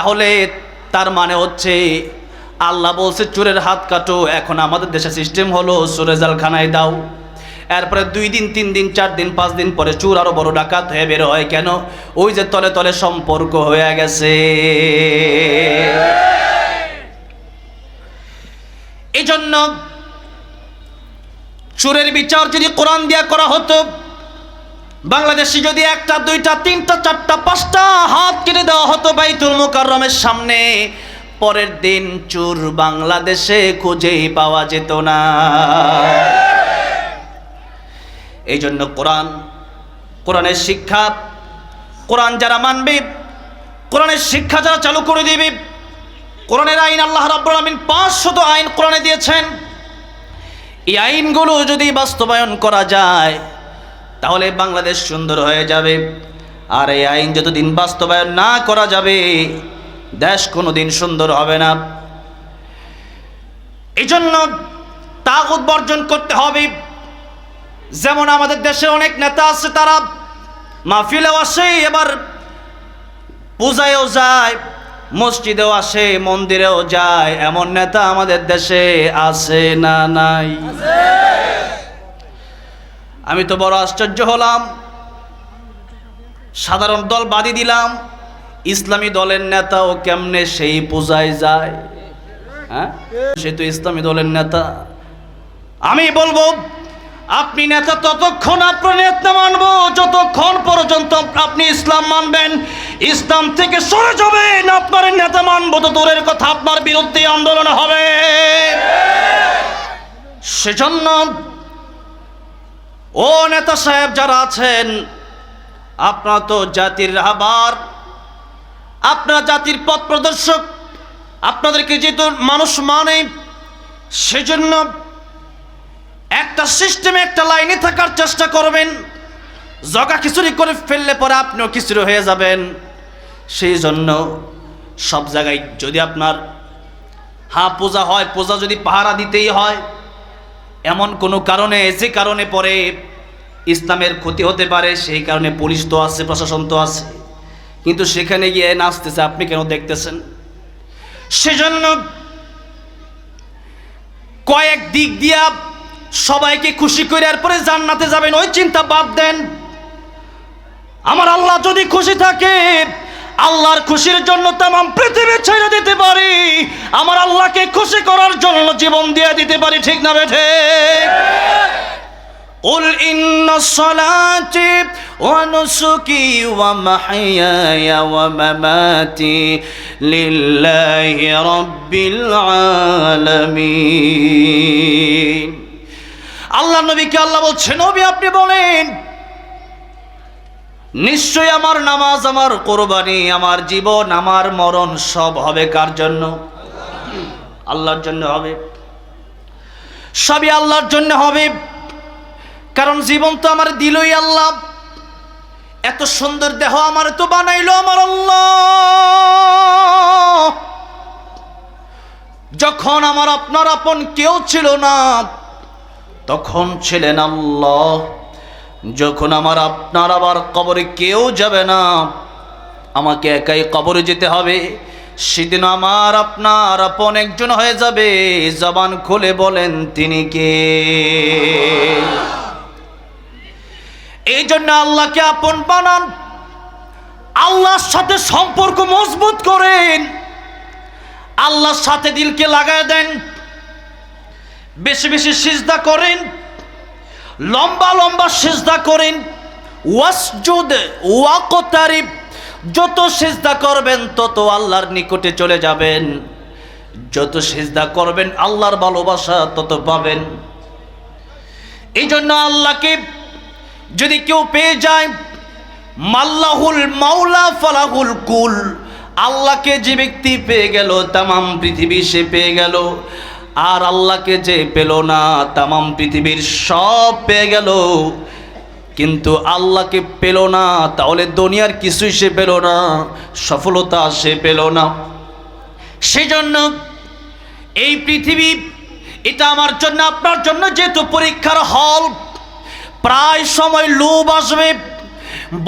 তাহলে তার মানে হচ্ছে, আল্লাহ বলছে, চোরের হাত কাটো, এখন আমাদের দেশে সিস্টেম হলো চোরে জালখানায় দাও। এরপরে দুই দিন, তিন দিন, চার দিন, পাঁচ দিন পরে চোর আরও বড় ডাকাত হয়ে বের হয়। কেন? ওই যে তলে তলে সম্পর্ক হয়ে গেছে। এই জন্য চোরের বিচার যদি কোরআন দিয়া করা হতো বাংলাদেশে যদি একটা, দুইটা, তিনটা, চারটা, পাঁচটা হাত কেটে দেওয়া হতো বাইতুল মুকাররমের সামনে, পরের দিন চোর বাংলাদেশে খুঁজেই পাওয়া যেত না। এই জন্য কোরআন, কোরআনের শিক্ষা, কোরআন যারা মানবে, কোরআনের শিক্ষা যারা চালু করে দিবে, কোরআনের আইন আল্লাহ রাব্বুল আলামিন পাঁচশত আইন কোরআনে দিয়েছেন। এই আইনগুলো যদি বাস্তবায়ন করা যায় তাহলে বাংলাদেশ সুন্দর হয়ে যাবে। আর এই আইন যতদিন বাস্তবায়ন না করা যাবে, দেশ কোনো দিন সুন্দর হবে না। এই জন্য তাগুত বর্জন করতে হবে। যেমন আমাদের দেশে অনেক নেতা আছে, তারা মাহফিলেও আসে, এবার পূজায়ও যায়, মসজিদেও আসে, মন্দিরেও যায়। এমন নেতা আমাদের দেশে আছে না নাই? আমি তো বড় আশ্চর্য হলাম। সাধারণ দল বাদি দিলাম। ইসলামী দলের নেতাও কেমনে সেই পূজায় যায়? হ্যাঁ? সে তো ইসলামী দলের নেতা। আমি বলব, আপনি নেতা ততক্ষণ আপনার নেতা মানব, যতক্ষণ পর্যন্ত আপনি ইসলাম মানবেন, ইসলাম থেকে সরে যাবেন, আপনার নেতা মানবো তো দূরের কথা, আপনার বিরুদ্ধে আন্দোলন হবে। সেজন্য ও নেতা সাহেব যারা আছেন, আপনারা তো জাতির রাহবার আপনার জাতির পথ প্রদর্শক, আপনাদেরকে যেহেতু মানুষ মানে সেজন্য একটা সিস্টেমে একটা লাইনে থাকার চেষ্টা করবেন, জগা খিচুড়ি করে ফেললে পরে আপনিও খিচুড়ি হয়ে যাবেন। সেই জন্য সব জায়গায় যদি আপনার হা পূজা হয়, পূজা যদি পাহারা দিতেই হয় এমন কোনো কারণে, যে কারণে পরে ইসলামের ক্ষতি হতে পারে, সেই কারণে পুলিশ তো আছে, প্রশাসন তো আছে। কিন্তু সেখানে গিয়ে নাচতেছে, আপনি কেন দেখতেছেন? সেজন্য কয়েক দিক দিয়া সবাইকে খুশি করে এরপরে জান্নাতে যাবেন, ওই চিন্তা বাদ দেন আমার আল্লাহ যদি খুশি থাকে আল্লাহর খুশির জন্য তাম পৃথিবী ছেড়ে দিতে পারি আমার আল্লাহকে খুশি করার জন্য জীবন দিয়ে দিতে পারি ঠিক না বেঠে قل إن صلاتي ونسكي ومحياي ومماتي لله رب العالمين আল্লাহ নবীকে আল্লাহ বলছে নবী আপনি বলেন নিশ্চয় আমার নামাজ, আমার কোরবানি, আমার জীবন, আমার মরণ সব হবে কার জন্য? আল্লাহর জন্য হবে। সবই আল্লাহর জন্য হবে। কারণ জীবন তো আমার দিলই আল্লাহ। এত সুন্দর দেহ আমার তো বানাইলো আমার আল্লাহ। যখন আমার আপনার আপন কেউ ছিল না, তখন ছিলেন আল্লাহ। যখন আমার আপনার আবার কবরে কেউ যাবে না, আমাকে একাই কবরে যেতে হবে। সেদিন আমার আপনার আপন একজন হয়ে যাবে, জবান খুলে বলেন, তিনি কে? এই জন্য আল্লাহকে আপন বানান। আল্লাহর সাথে সম্পর্ক মজবুত করেন। আল্লাহর সাথে দিলকে লাগায় দেন। বেশি বেশি সিজদা করেন। লম্বা লম্বা সেজদা করেন। ওয়াসজুদ, ওয়াকতারিব, যত সেজদা করবেন, তত আল্লাহর নিকটে চলে যাবেন। যত সেজদা করবেন, আল্লাহর ভালোবাসা তত পাবেন। এই জন্য আল্লাহকে যদি কেউ পেয়ে যায়, মাল্লাহুল মাওলা ফালাহুল কুল, আল্লাহকে যে ব্যক্তি পেয়ে গেল, তামাম পৃথিবী সে পেয়ে গেল। আর আল্লাহকে যে পেল না, তামাম পৃথিবীর সব পেয়ে গেল। কিন্তু আল্লাহকে পেল না, তাহলে দুনিয়ার কিছুই সে পেল না, সফলতা সে পেল না। সেজন্য এই পৃথিবী, এটা আমার জন্য, আপনার জন্য যেহেতু পরীক্ষার হল, প্রায় সময় লোভ আসবে,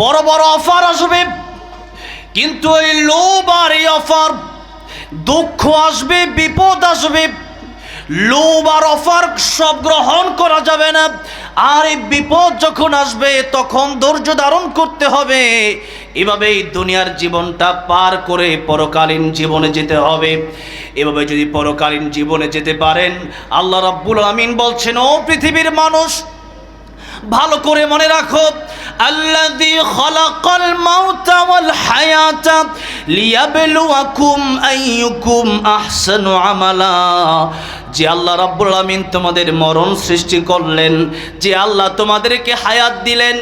বড় বড় অফার আসবে, কিন্তু এই লোভ আর এই অফার দুঃখ আসবে, বিপদ আসবে লোভ আর অফার সব গ্রহণ করা যাবে না। আর এই বিপদ যখন আসবে, তখন ধৈর্য ধারণ করতে হবে। এভাবে এই দুনিয়ার জীবনটা পার করে পরকালীন জীবনে যেতে হবে। এভাবে যদি পরকালীন জীবনে যেতে পারেন, আল্লাহ রাব্বুল আমিন বলছেন, ও পৃথিবীর মানুষ, ভালো করে মনে রাখো, আল্লাযী খালাকাল মাউতা ওয়াল হায়াতা লিয়াবলুয়াকুম আইয়ুকুম আহসানু আমালা। যে আল্লাহ রাব্বুল আমিন তোমাদের মরণ সৃষ্টি করলেন, যে আল্লাহ তোমাদেরকে হায়াত দিলেন,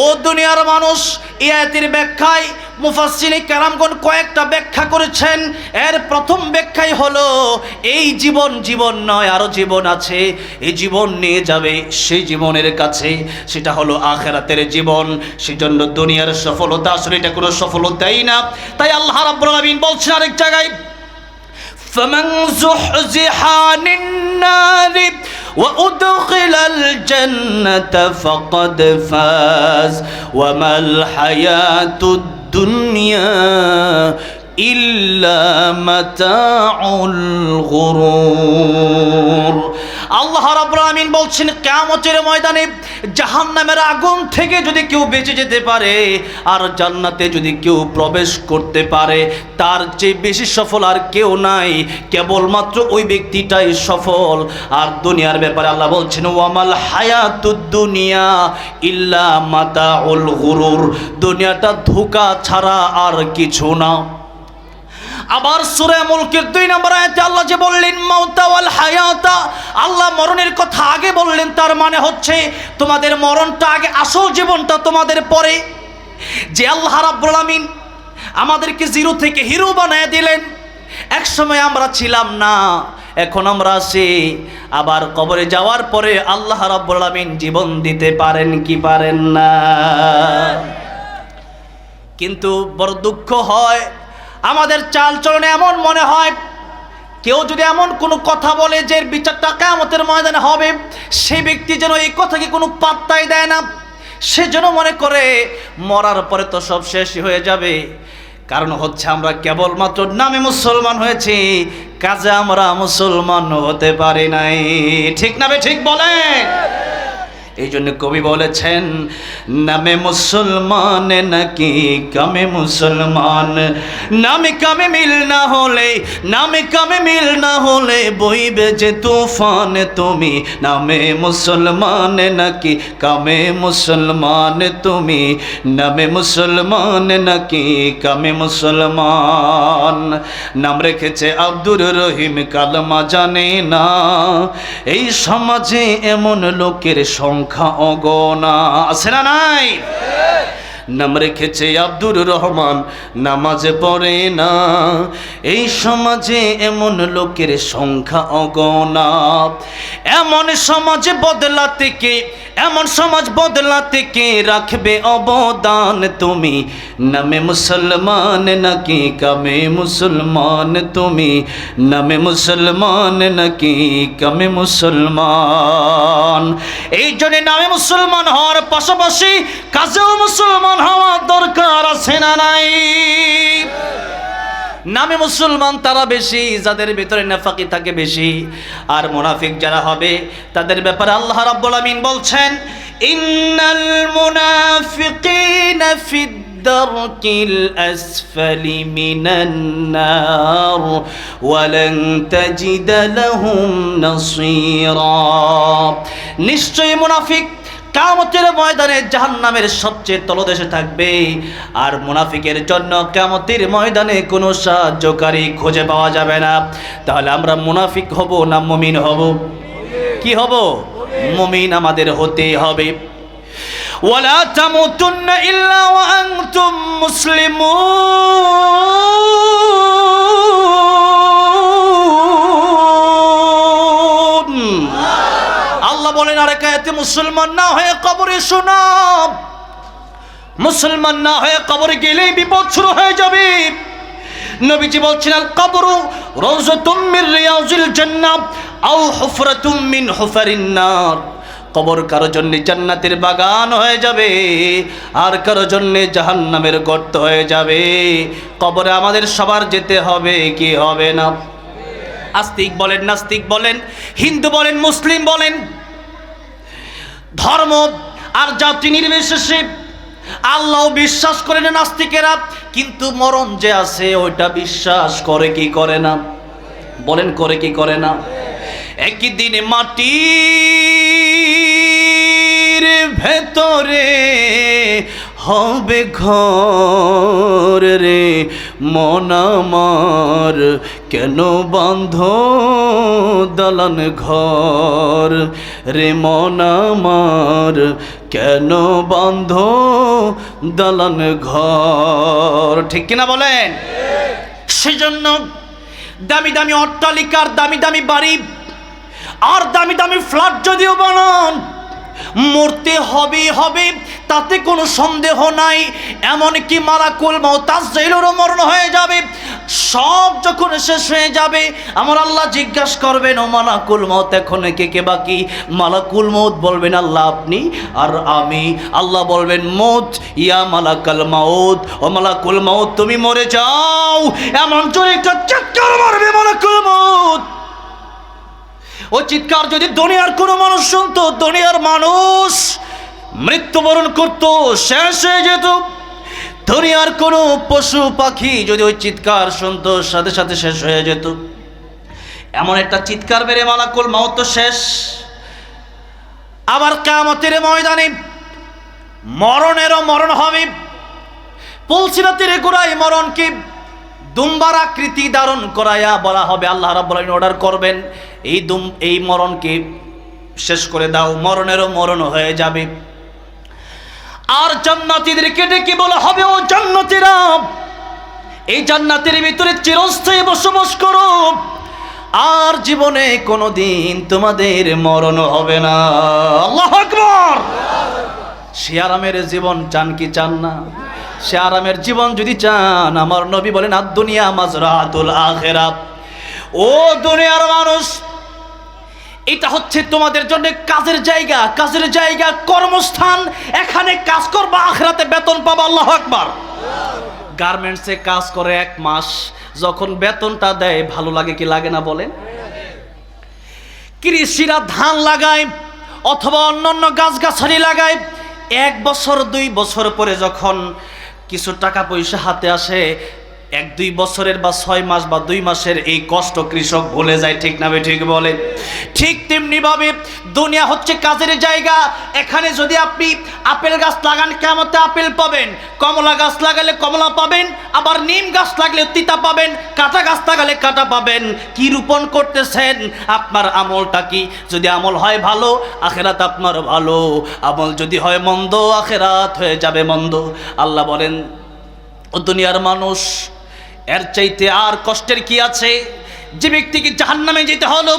ও দুনিয়ার মানুষ, এই আয়াতের ব্যাখ্যায় মুফাসসিনে কারামগণ কয়েকটা ব্যাখ্যা করেছেন। এর প্রথম ব্যাখ্যাই হলো, এই জীবন জীবন নয়, আরও জীবন আছে, এই জীবন নিয়ে যাবে সেই জীবনের কাছে, সেটা হলো আখেরাতের জীবন, সেজন্য দুনিয়ার সফলতা আসলে এটা কোনো সফলতাই না। তাই আল্লাহ রাব্বুল আলামিন বলছেন আরেক জায়গায় فمن زحزح عن النار وأدخل الجنة فقد فاز. وما الحياة الدنيا আল্লাহ আমিন বলছেন, কিয়ামতের ময়দানে জাহান্নামের আগুন থেকে যদি কেউ বেঁচে যেতে পারে, আর জান্নাতে যদি কেউ প্রবেশ করতে পারে, তার চেয়ে বেশি সফল আর কেউ নাই, কেবলমাত্র ওই ব্যক্তিটাই সফল। আর দুনিয়ার ব্যাপারে আল্লাহ বলছেন, ওয়ামাল হায়াতুদ দুনিয়া ইল্লা মাতাউল গুরুর। দুনিয়াটা ধোকা ছাড়া আর কিছু না। আবার সূরা মুলকের দুই নম্বর আয়াতে আল্লাহ যে বললেন, মাউতা ওয়াল হায়াতা আল্লাহ মরণের কথা আগে বললেন, তার মানে হচ্ছে তোমাদের মরণটা আগে আসল জীবনটা তোমাদের পরে। যে আল্লাহ রাব্বুল আমিন আমাদেরকে জিরো থেকে হিরো বানায় দিলেন এক সময় আমরা ছিলাম না, এখন আমরা আছি। আবার কবরে যাওয়ার পরে আল্লাহ রাব্বুল আমিন জীবন দিতে পারেন কি পারেন না। কিন্তু বড় দুঃখ হয় আমাদের চাল চলনে এমন মনে হয়, কেউ যদি এমন কোনো কথা বলে যে বিচারটা কেমতের ময়দানে হবে, সে ব্যক্তি যেন এই কথাকে কোনো পাত্তাই দেয় না। সে যেন মনে করে, মরার পরে তো সব শেষই হয়ে যাবে। কারণ হচ্ছে আমরা কেবলমাত্র নামে মুসলমান হয়েছি, কাজে আমরা মুসলমান হতে পারি নাই। ঠিক না ঠিক বলেন এই জন্য কবি বলেছেন, নামে মুসলমান নাকি কামে মুসলমান? নামে কামে মিল না হলে, নামে কামে মিল না হলে বইবে যে তুফান তুমি? নামে মুসলমান নাকি কামে মুসলমান তুমি? নামে মুসলমান নাকি কামে মুসলমান? নাম রেখেছে আব্দুর রহিম, কালমা জানে না। এই সমাজে এমন লোকের সংখ্যা অগণা আছে না নাই? নাম রেখেছে আব্দুর রহমান, নামাজে পড়ে না। এই সমাজে এমন লোকের সংখ্যা অগণা এমন সমাজ বদলাতে কে? এমন সমাজ বদলাতে কে রাখবে অবদান তুমি? নামে মুসলমান নাকি কামে মুসলমান তুমি? নামে মুসলমান নাকি কামে মুসলমান? এই জন্য নামে মুসলমান হওয়ার পাশাপাশি কাজেও মুসলমান হওয়ার দরকার আছে না নাই? নামে মুসলমান তারা বেশি, যাদের ভিতরে নাফাকি থাকে বেশি। আর মুনাফিক যারা হবে, তাদের ব্যাপারে আল্লাহ রাব্বুল আমিন বলছেন, ইন্নাল মুনাফিকিনা ফিদ দারকিল আসফালি মিনান নার, ওয়ালান তাজিদ লাহুম নাসীরা। নিশ্চয়ই মুনাফিক কামতের ময়দানে জাহান্নামের সবচেয়ে তলদেশে থাকবে। আর মুনাফিকের জন্য কামতের ময়দানে কোনো সাহায্যকারী খুঁজে পাওয়া যাবে না। তাহলে আমরা মুনাফিক হব না মুমিন হব? কি হব? মুমিন আমাদের হতে হবে। ওয়ালা তামুতুন্না ইল্লা ওয়া আনতুম মুসলিমুন। একায়াতে মুসলমান না হয়ে কবরে শোনাব মুসলমান না হয়ে কবরে গেলেই বিপদ শুরু হয়ে যাবে। নবীজি বলছেন কবর রওজাতুম মিন রিয়াজিল জান্নাহ আও হুফরাতুম মিন হুফারিন নার। কবর কারও জন্য জান্নাতের বাগান হয়ে যাবে, আর কারও জন্য জাহান্নামের গর্ত হয়ে যাবে। কবরে আমাদের সবার যেতে হবে, কি হবে না? আস্তিক বলেন, নাস্তিক বলেন, হিন্দু বলেন, মুসলিম বলেন ধর্ম আর জাতি নির্বিশেষে আল্লাহ বিশ্বাস করে না নাস্তিকেরা, কিন্তু মরণ যে আছে, ওইটা বিশ্বাস করে কি করে না? বলেন, করে কি করে না? একই দিনে মাটি ভেতরে হবে ঘর রে, মন আমার কেন বন্ধ দালান ঘর? রে, মন আমার কেন বন্ধ দালান ঘর? ঠিক কিনা বলেন? সেজন্য দামি দামি অট্টালিকার দামি দামি বাড়ি আর দামি দামি ফ্ল্যাট যদিও বানান, মরতে হবে হবে তাতে কোনো সন্দেহ নাই, এমনকি মালাকুল মৌতাজেলেরও মরণ হয়ে যাবে। সব যখন শেষ হয়ে যাবে, আমার আল্লাহ জিজ্ঞাসা করবেন, ও মালাকুল মত এখন কে কে বাকি? মালাকুল মৌত বলবেন, আল্লাহ আপনি আর আমি। আল্লাহ বলবেন মৌত ইয়া মালাকাল মাউত ও মালাকুল মৌত তুমি মরে যাও। এমন জোরে একটা চিৎকার মারবে মালাকুল মৌত ও চিৎকার যদি দুনিয়ার কোনো মানুষ শুনতো, দুনিয়ার মানুষ মৃত্যুবরণ করতো, শেষ হয়ে যেত। দুনিয়ার কোনো পশু পাখি যদি ওই চিৎকার শুনতো, সাথে সাথে শেষ হয়ে যেত। এমন একটা চিৎকার বেড়ে মালাকুল মাউত তো শেষ। আবার কামতের ময়দানে মরণেরও মরণ হবে। পুলসিরাতের মরণ কি দুম্বার আকৃতি ধারণ করাইয়া বলা হবে। আল্লাহ রাব্বুল আলামিন অর্ডার করবেন, এই দুম, এই মরণকে শেষ করে দাও। মরণেরও মরণ হয়ে যাবে। আর জান্নাতীদেরকে ডেকে বলা হবে, ও জান্নাতীরা? এই জান্নাতের ভিতরে চিরস্থায়ী বসবাস করো। আর জীবনে কোনোদিন তোমাদের মরণ হবে না। আল্লাহ আকবর! সে আরামের জীবন চান কি চান না? সে জীবন যদি চান, আমার নবী বলেন আর দুনিয়া মাজরাতুল আখেরাত। ও দুনিয়ার মানুষ এটা হচ্ছে তোমাদের জন্য কাজের জায়গা কাজের জায়গা, কর্মস্থান। এখানে কাজ করবা, আখরাতে বেতন পাবা, আল্লাহ আকবার। গার্মেন্টসে কাজ করে এক মাস, যখন বেতনটা দেয়, ভালো লাগে কি লাগে না বলেন? কৃষিরা ধান লাগায়, অথবা অন্যান্য গাছগাছালি লাগায়। এক বছর, দুই বছর পরে যখন কিছু টাকা পয়সা হাতে আসে এক দুই বছরের বা ছয় মাস বা দুই মাসের এই কষ্ট কৃষক ভুলে যায়, ঠিক না ঠিক বলে? ঠিক তেমনি ভাবে দুনিয়া হচ্ছে কাজের জায়গা। এখানে যদি আপনি আপেল গাছ লাগান কেমতে আপেল পাবেন। কমলা গাছ লাগালে কমলা পাবেন, আবার নিম গাছ লাগলে তিতা পাবেন কাঁটা গাছ লাগালে কাঁটা পাবেন। কি রোপণ করতেছেন? আপনার আমলটা কি? যদি আমল হয় ভালো, আখেরাত আপনার ভালো। আমল যদি হয় মন্দ, আখেরাত হয়ে যাবে মন্দ। আল্লাহ বলেন, ও দুনিয়ার মানুষ এর চাইতে আর কষ্টের কি আছে? যে ব্যক্তিকে জাহান্নামে যেতে হলো,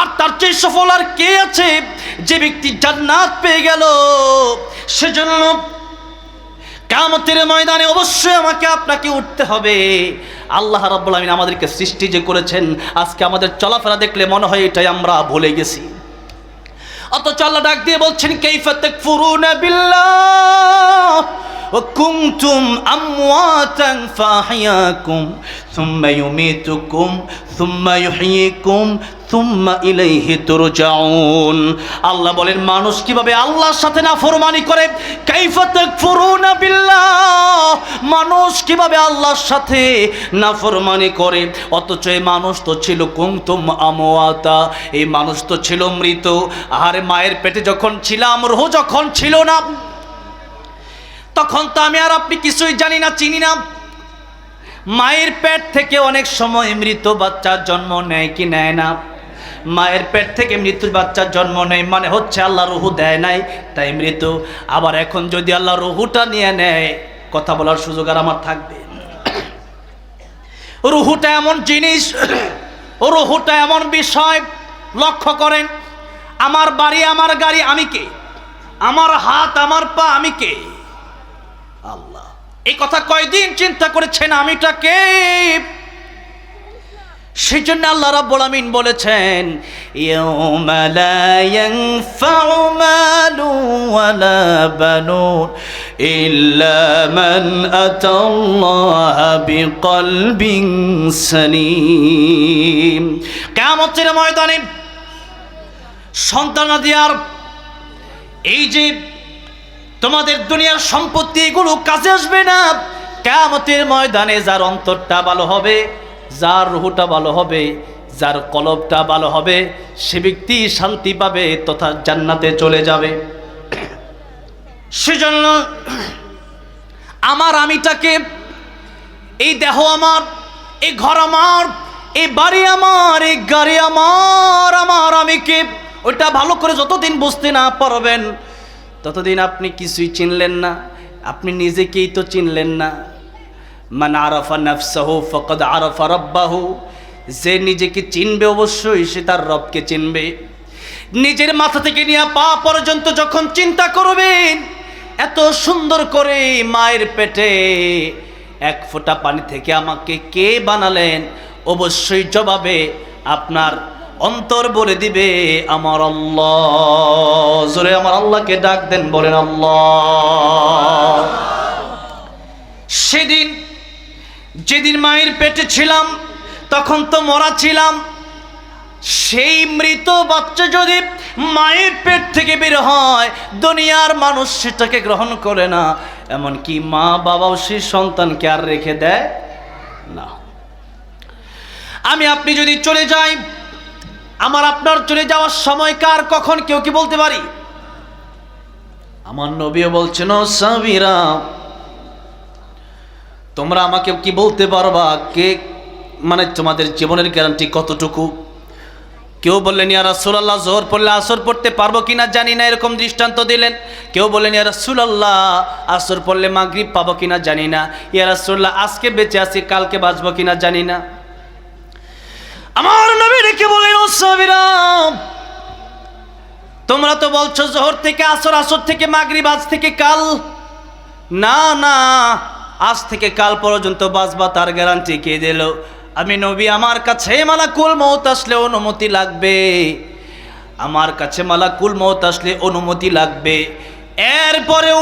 আর তার চেয়ে সফল আর কে আছে? যে ব্যক্তি জান্নাত পেয়ে গেল, সেজন্য কামতের ময়দানে অবশ্যই আমাকে আপনাকে উঠতে হবে। আল্লাহ রাব্বুল আমিন আমাদেরকে সৃষ্টি যে করেছেন, আজকে আমাদের চলাফেরা দেখলে মনে হয় এটাই আমরা ভুলে গেছি। অথচ আল্লাহ ডাক দিয়ে বলছেন, কাইফা তাকফুরুনা বিল্লাহ? وكنتم أمواتا فأحياكم ثم يميتكم ثم يحييكم ثم إليه ترجعون আল্লাহ বলেন মানুষ কিভাবে আল্লাহর সাথে নাফরমানি করে কাইফা তাকফুরুনা বিল্লাহ মানুষ কিভাবে আল্লাহর সাথে নাফরমানি করে অথচ এই মানুষ তো ছিল কুমতুম আমওয়াতা এই মানুষ তো ছিল মৃত আর মায়ের পেটে যখন ছিলাম রোহ যখন ছিল না তখন তো আমি আর আপনি কিছুই জানি না, চিনি না। মায়ের পেট থেকে অনেক সময় মৃত বাচ্চার জন্ম নেয় কি নেয় না। মায়ের পেট থেকে মৃত্যুর বাচ্চার জন্ম নেয় মানে হচ্ছে আল্লাহ রুহু দেয় নাই, তাই মৃত। আবার এখন যদি আল্লাহ রুহুটা নিয়ে নেয়, কথা বলার সুযোগ আর আমার থাকবে। রুহুটা এমন জিনিস, রুহুটা এমন বিষয়, লক্ষ্য করেন, আমার বাড়ি, আমার গাড়ি, আমি কে? আমার হাত, আমার পা, আমি কে? আল্লাহ। এই কথা কয়দিন চিন্তা করেছেন আমিটা কে সেই জন্য আল্লাহ রাব্বুল আমিন বলেছেন, ইয়াউমা লা ইয়ানফাউ মালু ওয়ালা বানুন ইল্লা মান আতাল্লাহা বিকলবিন সালিম। কিয়ামতের ময়দানে সন্তানাদি আর এই যে তোমাদের দুনিয়ার সম্পত্তি এগুলো কাজে আসবে না। কেমতের ময়দানে যার অন্তরটা ভালো হবে, যার রুহুটা ভালো হবে, যার কলবটা ভালো হবে, সে ব্যক্তি শান্তি পাবে তথা জান্নাতে চলে যাবে। সেজন্য আমার আমিটাকে, এই দেহ আমার, এই ঘর আমার, এই বাড়ি আমার, এই গাড়ি আমার আমার আমিকে ওইটা ভালো করে যতদিন বুঝতে না পারবেন ততদিন আপনি কিছুই চিনলেন না, আপনি নিজেকেই তো চিনলেন না। মান আরফা নাফসাহু ফকদ আরফা রব্বাহু, যে নিজেকে চিনবে অবশ্যই সে তার রবকে চিনবে। নিজের মাথা থেকে নিয়ে পা পর্যন্ত যখন চিন্তা করবেন, এত সুন্দর করে মায়ের পেটে এক ফোঁটা পানি থেকে আমাকে কে বানালেন? অবশ্যই জবাবে আপনার অন্তর বলে দিবে, আমার আল্লাহ। জোরে আমার আল্লাহকে ডাক দেন, বলেন, আল্লাহ। সেদিন, যেদিন মায়ের পেটে ছিলাম, তখন তো মরা ছিলাম। সেই মৃত বাচ্চা যদি মায়ের পেট থেকে বের হয়, দুনিয়ার মানুষ সেটাকে গ্রহণ করে না। এমনকি মা বাবাও সেই সন্তানকে আর রেখে দেয় না। আমি, আপনি যদি চলে যাই আমার আপনার চলে যাওয়ার সময় কার, কখন, কেউ কি বলতে পারি? আমার নবীও বলছেন সাবিরা, তোমরা আমাকে কি বলতে পারবা? কে মানে তোমাদের জীবনের গ্যারান্টি কতটুকু? কেউ বললেন, ইয়া রাসূলুল্লাহ, জোহর পড়লে আসর পড়তে পারব কিনা জানি না। এরকম দৃষ্টান্ত দিলেন। কেউ বললেন, ইয়া রাসূলুল্লাহ, আসর পড়লে মাগরিব পাবো কিনা জানি না। ইয়া রাসূলুল্লাহ, আজকে বেঁচে আছি, কালকে বাঁচবো কিনা জানি না। আমার নবী রেখে বলেন ও তোমরা তো বলছো জোহর থেকে আসর আসর থেকে মাগরিব, আজ থেকে কাল। না না, আজ থেকে কাল পর্যন্ত বাঁচবা, তার গ্যারান্টি কে দিল? আমি নবী, আমার কাছে মালাকুল মৌত আসলে অনুমতি লাগবে। আমার কাছে মালাকুল মৌত আসলে অনুমতি লাগবে। এরপরেও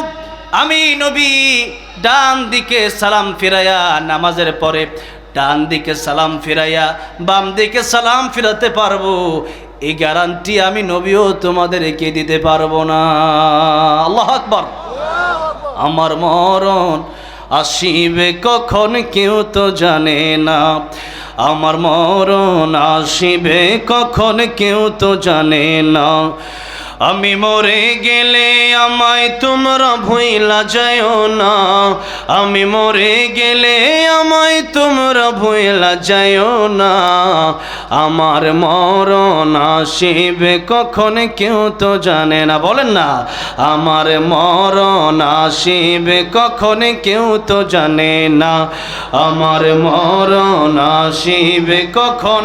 আমি নবী, ডান দিকে সালাম ফিরাইয়া নামাজের পরে ডান দিকে সালাম ফিরাইয়া বাম দিকে সালাম ফিরাতে পারব। এই গ্যারান্টি আমি নবীও তোমাদেরকে দিতে পারব না। আল্লাহ আকবর। আমার মরণ আসিবে কখন কেউ তো জানে না। আমার মরণ আসিবে কখন কেউ তো জানে না। আমি মরে গেলে আমায় তোমরা ভুইলা যাও না। আমি মরে গেলে আমায় তোমরা ভুইলা যাও না। আমার মরণ আসিবে কখন কেউ তো জানে না। বলেন না, আমার মরণ আসিবে কখন কেউ তো জানে না। আমার মরণ আসিবে কখন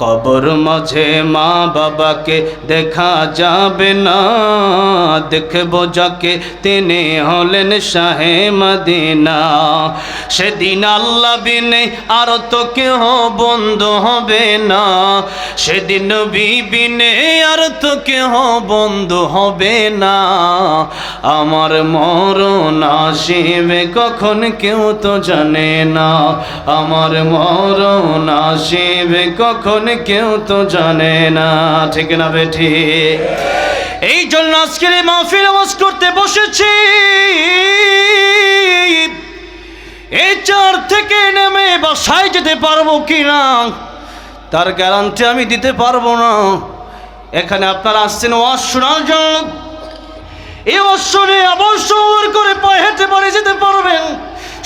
কবর মাঝে মা বাবাকে দেখা যাবে না। দেখব যাকে তিনি হলেন শাহে মদিনা। সেদিন আল্লাহ বিনে আর তো কেহ বন্ধ হবে না। সেদিন বিবিনে আর তো কেহ বন্ধ হবে না। আমার মরণ আসিবে কখন কেউ তো জানে না। আমার মরণ আসিবে কখন কেউ তো জানে না, ঠিক না বেঠি? এই জন্য আজকের মাহফিল নামাজ করতে বসেছি। এই চার থেকে নেমে বাসায় যেতে পারব কি না তার গ্যারান্টি আমি দিতে পারব না। এখানে আপনারা আসছেন ওয়াজ শোনার জন্য। এই অশ্বরে অবসর করে পায়ে হেঁটে পারে যেতে পারবেন।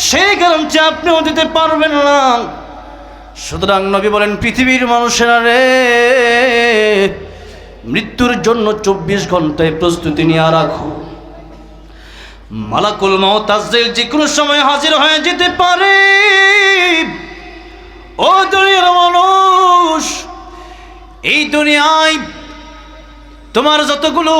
সেই গ্যারান্টি আপনিও দিতে পারবেন না। সুতরাং নবী বলেন, পৃথিবীর মানুষেরা রে, মৃত্যুর জন্য চব্বিশ ঘন্টায় প্রস্তুতি নিয়ে রাখো। মালাকুল মহতাজেল যে কোনো সময় হাজির হয়ে যেতে পারে। ও দুনিয়ার মানুষ, এই দুনিয়ায় তোমার যতগুলো